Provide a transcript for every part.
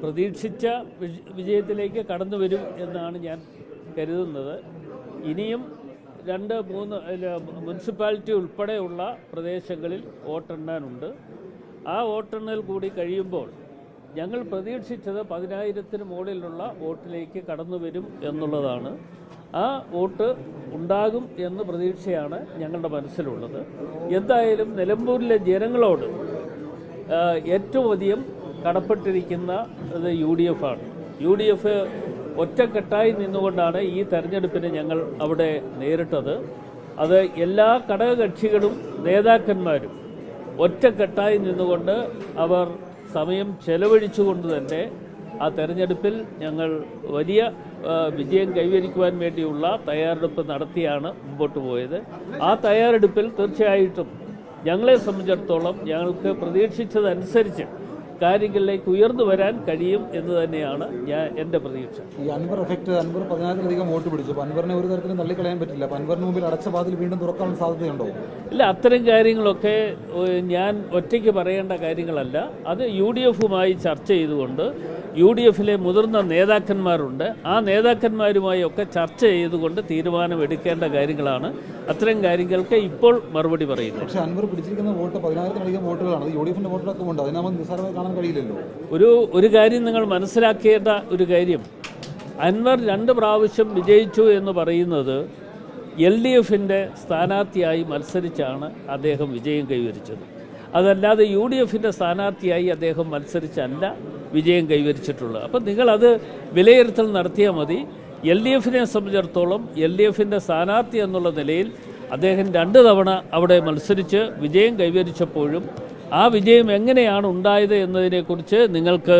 പ്രതീക്ഷിച്ച വിജയത്തിലേക്ക് കടന്നു വരും എന്നാണ് ഞാൻ കരുതുന്നത്. ഇനിയും രണ്ട് മൂന്ന് മുനിസിപ്പാലിറ്റി ഉൾപ്പെടെയുള്ള പ്രദേശങ്ങളിൽ വോട്ടെണ്ണാനുണ്ട് ആ വോട്ടെണ്ണൽ കൂടി കഴിയുമ്പോൾ ഞങ്ങൾ പ്രതീക്ഷിച്ചത് പതിനായിരത്തിന് മുകളിലുള്ള വോട്ടിലേക്ക് കടന്നു വരും എന്നുള്ളതാണ്. ആ വോട്ട് ഉണ്ടാകും എന്ന പ്രതീക്ഷയാണ് ഞങ്ങളുടെ മനസ്സിലുള്ളത്. എന്തായാലും നിലമ്പൂരിലെ ജനങ്ങളോട് ഏറ്റവും അധികം കടപ്പെട്ടിരിക്കുന്ന യു ഡി എഫ് ആണ്. യു ഡി എഫ് ഒറ്റക്കെട്ടായി നിന്നുകൊണ്ടാണ് ഈ തെരഞ്ഞെടുപ്പിനെ ഞങ്ങൾ അവിടെ നേരിട്ടത്. അത് എല്ലാ ഘടകകക്ഷികളും നേതാക്കന്മാരും ഒറ്റക്കെട്ടായി നിന്നുകൊണ്ട് അവർ സമയം ചെലവഴിച്ചുകൊണ്ട് തന്നെ ആ തെരഞ്ഞെടുപ്പിൽ ഞങ്ങൾ വലിയ വിജയം കൈവരിക്കുവാൻ വേണ്ടിയുള്ള തയ്യാറെടുപ്പ് നടത്തിയാണ് മുമ്പോട്ട് പോയത്. ആ തയ്യാറെടുപ്പിൽ തീർച്ചയായിട്ടും ഞങ്ങളെ സംബന്ധിച്ചിടത്തോളം ഞങ്ങൾക്ക് പ്രതീക്ഷിച്ചതനുസരിച്ച് കാര്യങ്ങളിലേക്ക് ഉയർന്നു വരാൻ കഴിയും എന്ന് തന്നെയാണ് ഞാൻ എന്റെ പ്രതീക്ഷ. ഈ അൻവർ എഫക്ട് അൻവർ പതിനായിരത്തിലധികം വോട്ട് പിടിച്ചു. അപ്പോൾ അൻവറിനെ ഒരു തരത്തിലും തള്ളിക്കളയാൻ പറ്റില്ല. അപ്പോൾ അൻവറിന് മുമ്പിൽ അടച്ച വാതിൽ വീണ്ടും തുറക്കാൻ സാധ്യതയുണ്ടോ? ഇല്ല അത്തരം കാര്യങ്ങളൊക്കെ ഞാൻ ഒറ്റയ്ക്ക് പറയേണ്ട കാര്യങ്ങളല്ല. അത് യു ഡി എഫുമായി ചർച്ച ചെയ്തുകൊണ്ട് യു ഡി എഫിലെ മുതിർന്ന നേതാക്കന്മാരുണ്ട്. ആ നേതാക്കന്മാരുമായി ഒക്കെ ചർച്ച ചെയ്തുകൊണ്ട് തീരുമാനം എടുക്കേണ്ട കാര്യങ്ങളാണ്. അത്തരം കാര്യങ്ങൾക്ക് ഇപ്പോൾ മറുപടി പറയുന്നത്. പക്ഷേ അൻവർ പിടിച്ചിരിക്കുന്ന വോട്ട് പതിനായിരത്തിലധികം വോട്ടുകളാണ്. യു ഡി എഫിന്റെ വോട്ടുകളൊക്കെ ഉണ്ട്. അതിനെ നമുക്ക് നിസ്സാരമായി കാണാൻ കഴിയില്ലല്ലോ. ഒരു ഒരു കാര്യം നിങ്ങൾ മനസ്സിലാക്കേണ്ട ഒരു കാര്യം. അൻവർ രണ്ട് പ്രാവശ്യം വിജയിച്ചു എന്ന് പറയുന്നത് എൽ ഡി എഫിന്റെ സ്ഥാനാർത്ഥിയായി മത്സരിച്ചാണ് അദ്ദേഹം വിജയം കൈവരിച്ചത്. അതല്ലാതെ യു ഡി എഫിന്റെ സ്ഥാനാർത്ഥിയായി അദ്ദേഹം മത്സരിച്ചല്ല വിജയം കൈവരിച്ചിട്ടുള്ളത്. അപ്പം നിങ്ങളത് വിലയിരുത്തൽ നടത്തിയാൽ മതി. എൽ ഡി എഫിനെ സംബന്ധിച്ചിടത്തോളം എൽ ഡി എഫിന്റെ സ്ഥാനാർത്ഥി എന്നുള്ള നിലയിൽ അദ്ദേഹം രണ്ട് തവണ അവിടെ മത്സരിച്ച് വിജയം കൈവരിച്ചപ്പോഴും ആ വിജയം എങ്ങനെയാണ് ഉണ്ടായത് എന്നതിനെക്കുറിച്ച് നിങ്ങൾക്ക്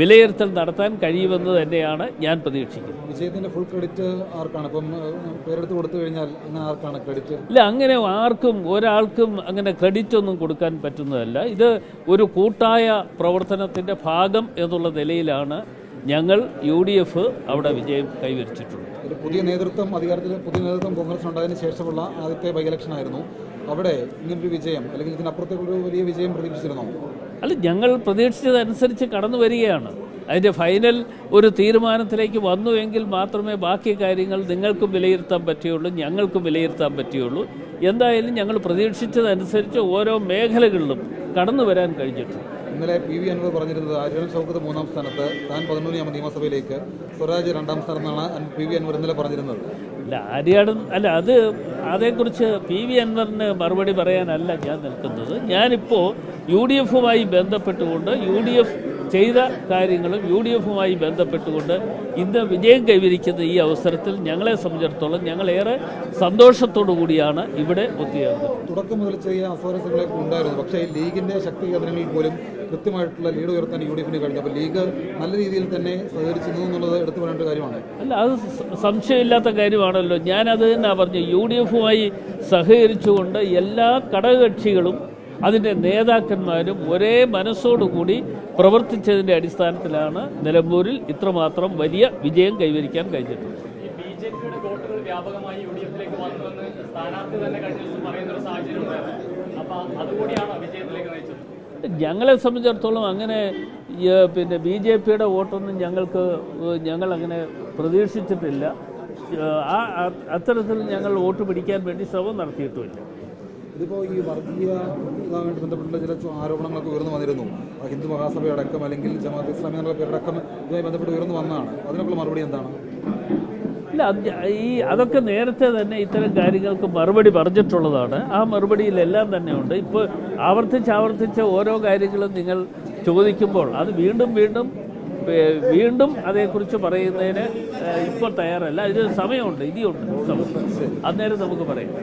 വിലയിരുത്തൽ നടത്താൻ കഴിയുമെന്ന് തന്നെയാണ് ഞാൻ പ്രതീക്ഷിക്കുന്നത്. വിജയത്തിന്റെ ഫുൾ ക്രെഡിറ്റ് ആർക്കാണ്? ഇപ്പം പേരെടുത്ത് കൊടുത്തു കഴിഞ്ഞാൽ അങ്ങനെ ആർക്കാണ് ക്രെഡിറ്റ് ഇല്ല അങ്ങനെ ആർക്കും ഒരാൾക്കും അങ്ങനെ ക്രെഡിറ്റ് ഒന്നും കൊടുക്കാൻ പറ്റുന്നതല്ല. ഇത് ഒരു കൂട്ടായ പ്രവർത്തനത്തിന്റെ ഭാഗം എന്നുള്ള നിലയിലാണ് ഞങ്ങൾ യു ഡി എഫ് അവിടെ വിജയം കൈവരിച്ചിട്ടുള്ളത്. ഒരു പുതിയ നേതൃത്വം അധികാരത്തിൽ പുതിയ നേതൃത്വം കോൺഗ്രസ് ഉണ്ടായതിന് ശേഷമുള്ള ആദ്യത്തെ ബൈ ഇലക്ഷൻ ആയിരുന്നു. അവിടെ ഇങ്ങനൊരു വിജയം അല്ലെങ്കിൽ ഇതിനപ്പുറത്തേക്കൊരു വലിയ വിജയം പ്രതീക്ഷിച്ചിരുന്നോ? അല്ല ഞങ്ങൾ പ്രതീക്ഷിച്ചതനുസരിച്ച് കടന്നു വരികയാണ്. അതിന്റെ ഫൈനൽ ഒരു തീരുമാനത്തിലേക്ക് വന്നുവെങ്കിൽ മാത്രമേ ബാക്കി കാര്യങ്ങൾ നിങ്ങൾക്കും വിലയിരുത്താൻ പറ്റുകയുള്ളൂ ഞങ്ങൾക്കും വിലയിരുത്താൻ പറ്റുകയുള്ളൂ. എന്തായാലും ഞങ്ങൾ പ്രതീക്ഷിച്ചതനുസരിച്ച് ഓരോ മേഖലകളിലും കടന്നു വരാൻ കഴിഞ്ഞിട്ടുണ്ട്. ഇന്നലെ പി വി അൻവർ പറഞ്ഞിരുന്നത് അരുൺ ഷൗക്കത്ത് മൂന്നാം സ്ഥാനത്ത് താൻ പതിനൊന്നാം നിയമസഭയിലേക്ക് സ്വരാജ് രണ്ടാം സ്ഥാനത്താണ് പി വി അൻവർ ഇന്നലെ പറഞ്ഞിരുന്നത്. അല്ല ആര്യാടും അല്ല അത് അതേക്കുറിച്ച് പി വി അൻവറിന് മറുപടി പറയാനല്ല ഞാൻ നിൽക്കുന്നത്. ഞാനിപ്പോൾ യു ഡി എഫുമായി ബന്ധപ്പെട്ടുകൊണ്ട് യു ഡി എഫ് ചെയ്ത കാര്യങ്ങളും യു ഡി എഫുമായി ബന്ധപ്പെട്ടുകൊണ്ട് ഇന്ന് വിജയം കൈവരിക്കുന്ന ഈ അവസരത്തിൽ ഞങ്ങളെ സംബന്ധിച്ചിടത്തോളം ഞങ്ങളേറെ സന്തോഷത്തോടു കൂടിയാണ് ഇവിടെ ഒത്തുചേർന്നത് തുടക്കം മുതൽ ചെറിയ അസ്വാരസ്യങ്ങളൊക്കെ ഉണ്ടായിരുന്നു. പക്ഷേ ഈ ലീഗിന്റെ ശക്തി കേന്ദ്രങ്ങളിൽ പോലും കൃത്യമായിട്ടുള്ള ലീഡ് ഉയർത്താൻ യു ഡി എഫിന് കഴിഞ്ഞു അപ്പോൾ ലീഗ് നല്ല രീതിയിൽ തന്നെ സഹകരിച്ചിരുന്നു എന്നുള്ളത് എടുത്തു പറയേണ്ട കാര്യമാണ്. അല്ല അത് സംശയമില്ലാത്ത കാര്യമാണല്ലോ. ഞാനത് തന്നെ പറഞ്ഞു. യു ഡി എഫുമായി സഹകരിച്ചുകൊണ്ട് എല്ലാ ഘടകകക്ഷികളും അതിന്റെ നേതാക്കന്മാരും ഒരേ മനസ്സോടുകൂടി പ്രവർത്തിച്ചതിന്റെ അടിസ്ഥാനത്തിലാണ് നിലമ്പൂരിൽ ഇത്രമാത്രം വലിയ വിജയം കൈവരിക്കാൻ കഴിഞ്ഞിട്ടുള്ളത് വ്യാപകമായി യു ഡി എഫിലേക്ക് വന്നുവെന്ന് സ്ഥാനാർത്ഥി തന്നെ കഴിഞ്ഞ ദിവസം പറയുന്ന ഒരു സാഹചര്യം ഉണ്ടായിരുന്നു. അപ്പൊ അതുകൂടിയാണ് വിജയത്തിലേക്ക് നയിച്ചത്? ഞങ്ങളെ സംബന്ധിച്ചിടത്തോളം അങ്ങനെ പിന്നെ ബി ജെ പിയുടെ വോട്ടൊന്നും ഞങ്ങൾക്ക് ഞങ്ങൾ അങ്ങനെ പ്രതീക്ഷിച്ചിട്ടില്ല. ആ- അത്തരത്തിൽ ഞങ്ങൾ വോട്ട് പിടിക്കാൻ വേണ്ടി ശ്രമം നടത്തിയിട്ടുമില്ല. ഇതിപ്പോൾ ഈ വർഗീയ ഇതുമായിട്ട് ബന്ധപ്പെട്ടുള്ള ചില ആരോപണങ്ങളൊക്കെ ഉയർന്നു വന്നിരുന്നു. ഹിന്ദു മഹാസഭയടക്കം അല്ലെങ്കിൽ ജമാഅത്ത് ഇസ്ലാമി എന്നുള്ള പേരടക്കം ഇതുമായി ബന്ധപ്പെട്ട് ഉയർന്നു വന്നതാണ്. അതിനൊക്കെയുള്ള മറുപടി എന്താണ്? ഇല്ല ഈ അതൊക്കെ നേരത്തെ തന്നെ ഇത്തരം കാര്യങ്ങൾക്ക് മറുപടി പറഞ്ഞിട്ടുള്ളതാണ്. ആ മറുപടിയിലെല്ലാം തന്നെ ഉണ്ട്. ഇപ്പോൾ ആവർത്തിച്ച് ആവർത്തിച്ച് ഓരോ കാര്യങ്ങളും നിങ്ങൾ ചോദിക്കുമ്പോൾ അത് വീണ്ടും വീണ്ടും വീണ്ടും അതേക്കുറിച്ച് പറയുന്നതിന് ഇപ്പൊ ഇപ്പോൾ തയ്യാറല്ല. ഇതിന് സമയമുണ്ട് ഇനിയുണ്ട് അന്നേരം നമുക്ക് പറയാം.